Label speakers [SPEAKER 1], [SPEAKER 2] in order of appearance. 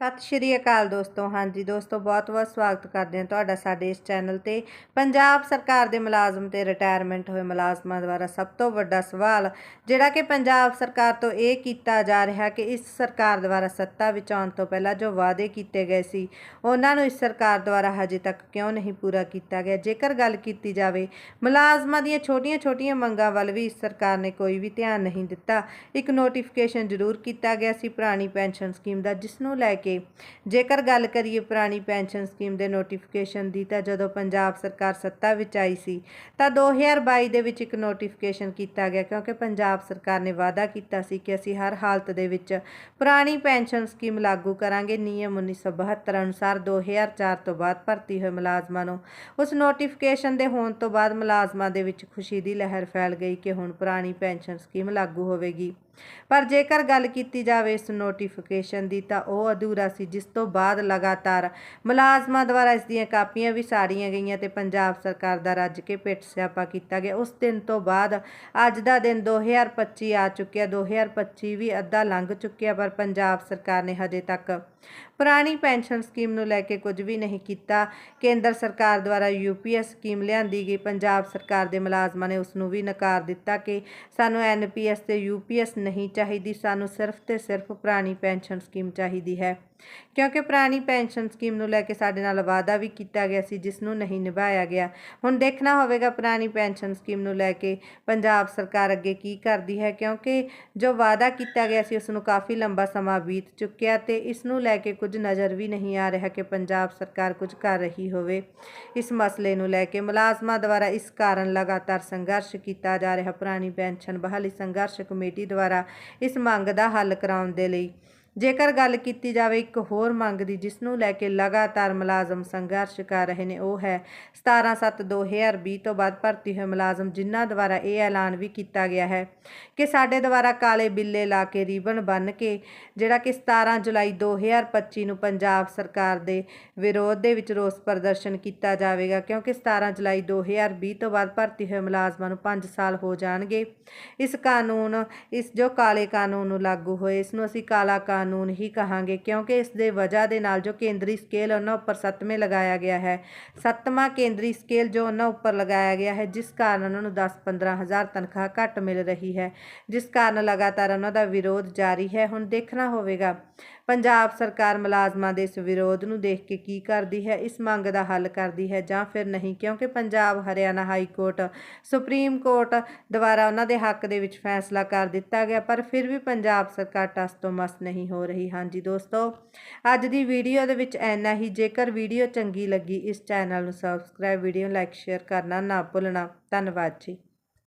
[SPEAKER 1] ਸਤਿ ਸ਼੍ਰੀ ਅਕਾਲ ਦੋਸਤੋ। ਹਾਂਜੀ ਦੋਸਤੋ ਬਹੁਤ-ਬਹੁਤ ਸਵਾਗਤ ਕਰਦੇ ਹਾਂ ਤੁਹਾਡਾ ਸਾਡੇ ਇਸ ਚੈਨਲ ਤੇ। ਪੰਜਾਬ ਸਰਕਾਰ ਦੇ ਮੁਲਾਜ਼ਮ ਤੇ ਰਿਟਾਇਰਮੈਂਟ ਹੋਏ ਮੁਲਾਜ਼ਮਾਂ ਦੁਆਰਾ ਸਭ ਤੋਂ ਵੱਡਾ ਸਵਾਲ, ਜਿਹੜਾ ਕਿ ਪੰਜਾਬ ਸਰਕਾਰ ਤੋਂ ਇਹ ਕੀਤਾ ਜਾ ਰਿਹਾ ਕਿ ਇਸ ਸਰਕਾਰ ਦੁਆਰਾ ਸੱਤਾ ਵਿੱਚ ਆਉਣ ਤੋਂ ਪਹਿਲਾਂ ਜੋ ਵਾਅਦੇ ਕੀਤੇ ਗਏ ਸੀ, ਉਹਨਾਂ ਨੂੰ ਇਸ ਸਰਕਾਰ ਦੁਆਰਾ ਹਜੇ ਤੱਕ ਕਿਉਂ ਨਹੀਂ ਪੂਰਾ ਕੀਤਾ ਗਿਆ? ਜੇਕਰ ਗੱਲ ਕੀਤੀ ਜਾਵੇ, ਮੁਲਾਜ਼ਮਾਂ ਦੀਆਂ ਛੋਟੀਆਂ-ਛੋਟੀਆਂ ਮੰਗਾਂ ਵੱਲ ਵੀ ਇਸ ਸਰਕਾਰ ਨੇ ਕੋਈ ਵੀ ਧਿਆਨ ਨਹੀਂ ਦਿੱਤਾ। ਇੱਕ ਨੋਟੀਫਿਕੇਸ਼ਨ ਜ਼ਰੂਰ ਕੀਤਾ ਗਿਆ ਸੀ ਪੁਰਾਣੀ ਪੈਨਸ਼ਨ ਸਕੀਮ ਦਾ, ਜਿਸ ਨੂੰ ਲੈ ਕੇ ਜੇਕਰ ਗੱਲ ਕਰੀਏ ਪੁਰਾਣੀ ਪੈਨਸ਼ਨ ਸਕੀਮ ਦੇ ਨੋਟੀਫਿਕੇਸ਼ਨ ਦੀ, ਤਾਂ ਜਦੋਂ ਪੰਜਾਬ ਸਰਕਾਰ ਸੱਤਾ ਵਿੱਚ ਆਈ ਸੀ, ਤਾਂ 2022 ਦੇ ਵਿੱਚ ਇੱਕ ਨੋਟੀਫਿਕੇਸ਼ਨ ਕੀਤਾ ਗਿਆ, ਕਿਉਂਕਿ ਪੰਜਾਬ ਸਰਕਾਰ ਨੇ ਵਾਅਦਾ ਕੀਤਾ ਸੀ ਕਿ ਅਸੀਂ ਹਰ ਹਾਲਤ ਦੇ ਵਿੱਚ ਪੁਰਾਣੀ ਪੈਨਸ਼ਨ ਸਕੀਮ ਲਾਗੂ ਕਰਾਂਗੇ। ਨਿਯਮ 1972 ਅਨੁਸਾਰ 2004 ਤੋਂ ਬਾਅਦ ਭਰਤੀ ਹੋਏ ਮੁਲਾਜ਼ਮਾਂ ਨੂੰ ਉਸ ਨੋਟੀਫਿਕੇਸ਼ਨ ਦੇ ਹੋਣ ਤੋਂ ਬਾਅਦ ਮੁਲਾਜ਼ਮਾਂ ਦੇ ਵਿੱਚ ਖੁਸ਼ੀ ਦੀ ਲਹਿਰ ਫੈਲ ਗਈ ਕਿ ਹੁਣ ਪੁਰਾਣੀ ਪੈਨਸ਼ਨ ਸਕੀਮ ਲਾਗੂ ਹੋਵੇਗੀ। ਪਰ ਜੇਕਰ ਗੱਲ ਕੀਤੀ ਜਾਵੇ ਇਸ ਨੋਟੀਫਿਕੇਸ਼ਨ ਦੀ, ਤਾਂ ਉਹ ਅਧੂਰਾ ਸੀ, ਜਿਸ ਤੋਂ ਬਾਅਦ ਲਗਾਤਾਰ ਮੁਲਾਜ਼ਮਾਂ ਦੁਆਰਾ ਇਸ ਦੀਆਂ ਕਾਪੀਆਂ ਵੀ ਸਾੜੀਆਂ ਗਈਆਂ ਤੇ ਪੰਜਾਬ ਸਰਕਾਰ ਦਾ ਰੱਜ ਕੇ ਪਿੱਟ ਸਿਆਪਾ ਕੀਤਾ ਗਿਆ। ਉਸ ਦਿਨ ਤੋਂ ਬਾਅਦ ਅੱਜ ਦਾ ਦਿਨ 2025 ਆ ਚੁੱਕਿਆ 2025 ਵੀ ਅੱਧਾ ਲੰਘ ਚੁੱਕਿਆ, ਪਰ ਪੰਜਾਬ ਸਰਕਾਰ ਨੇ ਹਜੇ ਤੱਕ ਪੁਰਾਣੀ ਪੈਨਸ਼ਨ ਸਕੀਮ ਨੂੰ ਲੈ ਕੇ ਕੁਝ ਵੀ ਨਹੀਂ ਕੀਤਾ। ਕੇਂਦਰ ਸਰਕਾਰ ਦੁਆਰਾ ਯੂਪੀਐਸ ਸਕੀਮ ਲਿਆਂਦੀ ਗਈ। ਪੰਜਾਬ ਸਰਕਾਰ ਦੇ ਮੁਲਾਜ਼ਮਾਂ ਨੇ ਉਸ ਨੂੰ ਵੀ ਨਕਾਰ ਦਿੱਤਾ ਕਿ ਸਾਨੂੰ ਐਨਪੀਐਸ ਤੇ ਯੂਪੀਐਸ ਨਹੀਂ ਚਾਹੀਦੀ, ਸਾਨੂੰ ਸਿਰਫ ਤੇ ਸਿਰਫ ਪੁਰਾਣੀ ਪੈਨਸ਼ਨ ਸਕੀਮ ਚਾਹੀਦੀ ਹੈ। ਕਿਉਂਕਿ ਪੁਰਾਣੀ ਪੈਨਸ਼ਨ ਸਕੀਮ ਨੂੰ ਲੈ ਕੇ ਸਾਡੇ ਨਾਲ ਵਾਅਦਾ ਵੀ ਕੀਤਾ ਗਿਆ ਸੀ, ਜਿਸ ਨੂੰ ਨਹੀਂ ਨਿਭਾਇਆ ਗਿਆ। ਹੁਣ ਦੇਖਣਾ ਹੋਵੇਗਾ ਪੁਰਾਣੀ ਪੈਨਸ਼ਨ ਸਕੀਮ ਨੂੰ ਲੈ ਕੇ ਪੰਜਾਬ ਸਰਕਾਰ ਅੱਗੇ ਕੀ ਕਰਦੀ ਹੈ, ਕਿਉਂਕਿ ਜੋ ਵਾਅਦਾ ਕੀਤਾ ਗਿਆ ਸੀ, ਉਸ ਨੂੰ ਕਾਫੀ ਲੰਬਾ ਸਮਾਂ ਬੀਤ ਚੁੱਕਿਆ ਤੇ ਇਸ ਨੂੰ ਲੈ ਕੇ ਕੁਝ ਨਜ਼ਰ ਵੀ ਨਹੀਂ ਆ ਰਿਹਾ ਕਿ ਪੰਜਾਬ ਸਰਕਾਰ ਕੁਝ ਕਰ ਰਹੀ ਹੋਵੇ। ਇਸ ਮਸਲੇ ਨੂੰ ਲੈ ਕੇ ਮੁਲਾਜ਼ਮਾਂ ਦੁਆਰਾ ਇਸ ਕਾਰਨ ਲਗਾਤਾਰ ਸੰਘਰਸ਼ ਕੀਤਾ ਜਾ ਰਿਹਾ। ਪੁਰਾਣੀ ਪੈਨਸ਼ਨ ਬਹਾਲੀ ਸੰਘਰਸ਼ ਕਮੇਟੀ ਦੁਆਰਾ ਇਸ ਮੰਗ ਦਾ ਹੱਲ ਕਰਾਉਣ ਦੇ ਲਈ ਜੇਕਰ ਗੱਲ ਕੀਤੀ ਜਾਵੇ ਇੱਕ ਹੋਰ ਮੰਗ ਦੀ, ਜਿਸ ਨੂੰ ਲੈ ਕੇ ਲਗਾਤਾਰ ਮੁਲਾਜ਼ਮ ਸੰਘਰਸ਼ ਕਰ ਰਹੇ ਨੇ, ਉਹ ਹੈ 17/7/2020 ਤੋਂ ਬਾਅਦ ਭਰਤੀ ਹੋਏ ਮੁਲਾਜ਼ਮ, ਜਿਨ੍ਹਾਂ ਦੁਆਰਾ ਇਹ ਐਲਾਨ ਵੀ ਕੀਤਾ ਗਿਆ ਹੈ ਕਿ ਸਾਡੇ ਦੁਆਰਾ ਕਾਲੇ ਬਿੱਲੇ ਲਾ ਕੇ ਰੀਬਨ ਬੰਨ ਕੇ, ਜਿਹੜਾ ਕਿ 17 ਜੁਲਾਈ 2025 ਨੂੰ ਪੰਜਾਬ ਸਰਕਾਰ ਦੇ ਵਿਰੋਧ ਦੇ ਵਿੱਚ ਰੋਸ ਪ੍ਰਦਰਸ਼ਨ ਕੀਤਾ ਜਾਵੇਗਾ, ਕਿਉਂਕਿ 17 ਜੁਲਾਈ 2020 ਤੋਂ ਬਾਅਦ ਭਰਤੀ ਹੋਏ ਮੁਲਾਜ਼ਮਾਂ ਨੂੰ 5 ਸਾਲ ਹੋ ਜਾਣਗੇ। ਇਸ ਕਾਨੂੰਨ, ਇਸ ਜੋ ਕਾਲੇ ਕਾਨੂੰਨ ਨੂੰ ਲਾਗੂ ਹੋਏ, ਇਸ ਨੂੰ ਅਸੀਂ ਕਾਲਾ ਕਾਨੂੰਨ ਹੀ ਕਹਾਂਗੇ, ਕਿਉਂਕਿ ਇਸ ਦੇ ਵਜ੍ਹਾ ਦੇ ਨਾਲ ਜੋ ਕੇਂਦਰੀ ਸਕੇਲ ਉਹਨਾਂ ਉੱਪਰ ਸੱਤਵੇਂ ਲਗਾਇਆ ਗਿਆ ਹੈ। ਸੱਤਵਾਂ ਕੇਂਦਰੀ ਸਕੇਲ ਜੋ ਉਹਨਾਂ ਉੱਪਰ ਲਗਾਇਆ ਗਿਆ ਹੈ, ਜਿਸ ਕਾਰਨ ਉਹਨਾਂ ਨੂੰ 10-15 ਹਜ਼ਾਰ ਤਨਖਾਹ ਘੱਟ ਮਿਲ ਰਹੀ ਹੈ, ਜਿਸ ਕਾਰਨ ਲਗਾਤਾਰ ਉਹਨਾਂ ਦਾ ਵਿਰੋਧ ਜਾਰੀ ਹੈ। ਹੁਣ ਦੇਖਣਾ ਹੋਵੇਗਾ ਪੰਜਾਬ ਸਰਕਾਰ ਮੁਲਾਜ਼ਮਾਂ ਦੇ ਇਸ ਵਿਰੋਧ ਨੂੰ ਦੇਖ ਕੇ ਕੀ ਕਰਦੀ ਹੈ? ਇਸ ਮੰਗ ਦਾ ਹੱਲ ਕਰਦੀ ਹੈ ਜਾਂ ਫਿਰ ਨਹੀਂ? ਕਿਉਂਕਿ Punjab, Haryana high court, supreme court ਦੁਆਰਾ ਉਹਨਾਂ ਦੇ ਹੱਕ ਦੇ ਵਿੱਚ ਫੈਸਲਾ ਕਰ ਦਿੱਤਾ ਗਿਆ, ਪਰ ਫਿਰ ਵੀ ਪੰਜਾਬ ਸਰਕਾਰ ਟਸ ਤੋਂ ਮਸ ਨਹੀਂ ਹੋ ਰਹੀ। ਹਾਂਜੀ ਦੋਸਤੋ, ਅੱਜ ਦੀ ਵੀਡੀਓ ਦੇ ਵਿੱਚ ਐਨਾ ਹੀ। ਜੇਕਰ ਵੀਡੀਓ ਚੰਗੀ ਲੱਗੀ, ਇਸ ਚੈਨਲ ਨੂੰ ਸਬਸਕ੍ਰਾਈਬ ਵੀਡੀਓ ਲਾਈਕ ਸ਼ੇਅਰ ਕਰਨਾ ਨਾ ਭੁੱਲਣਾ। ਧੰਨਵਾਦ ਜੀ।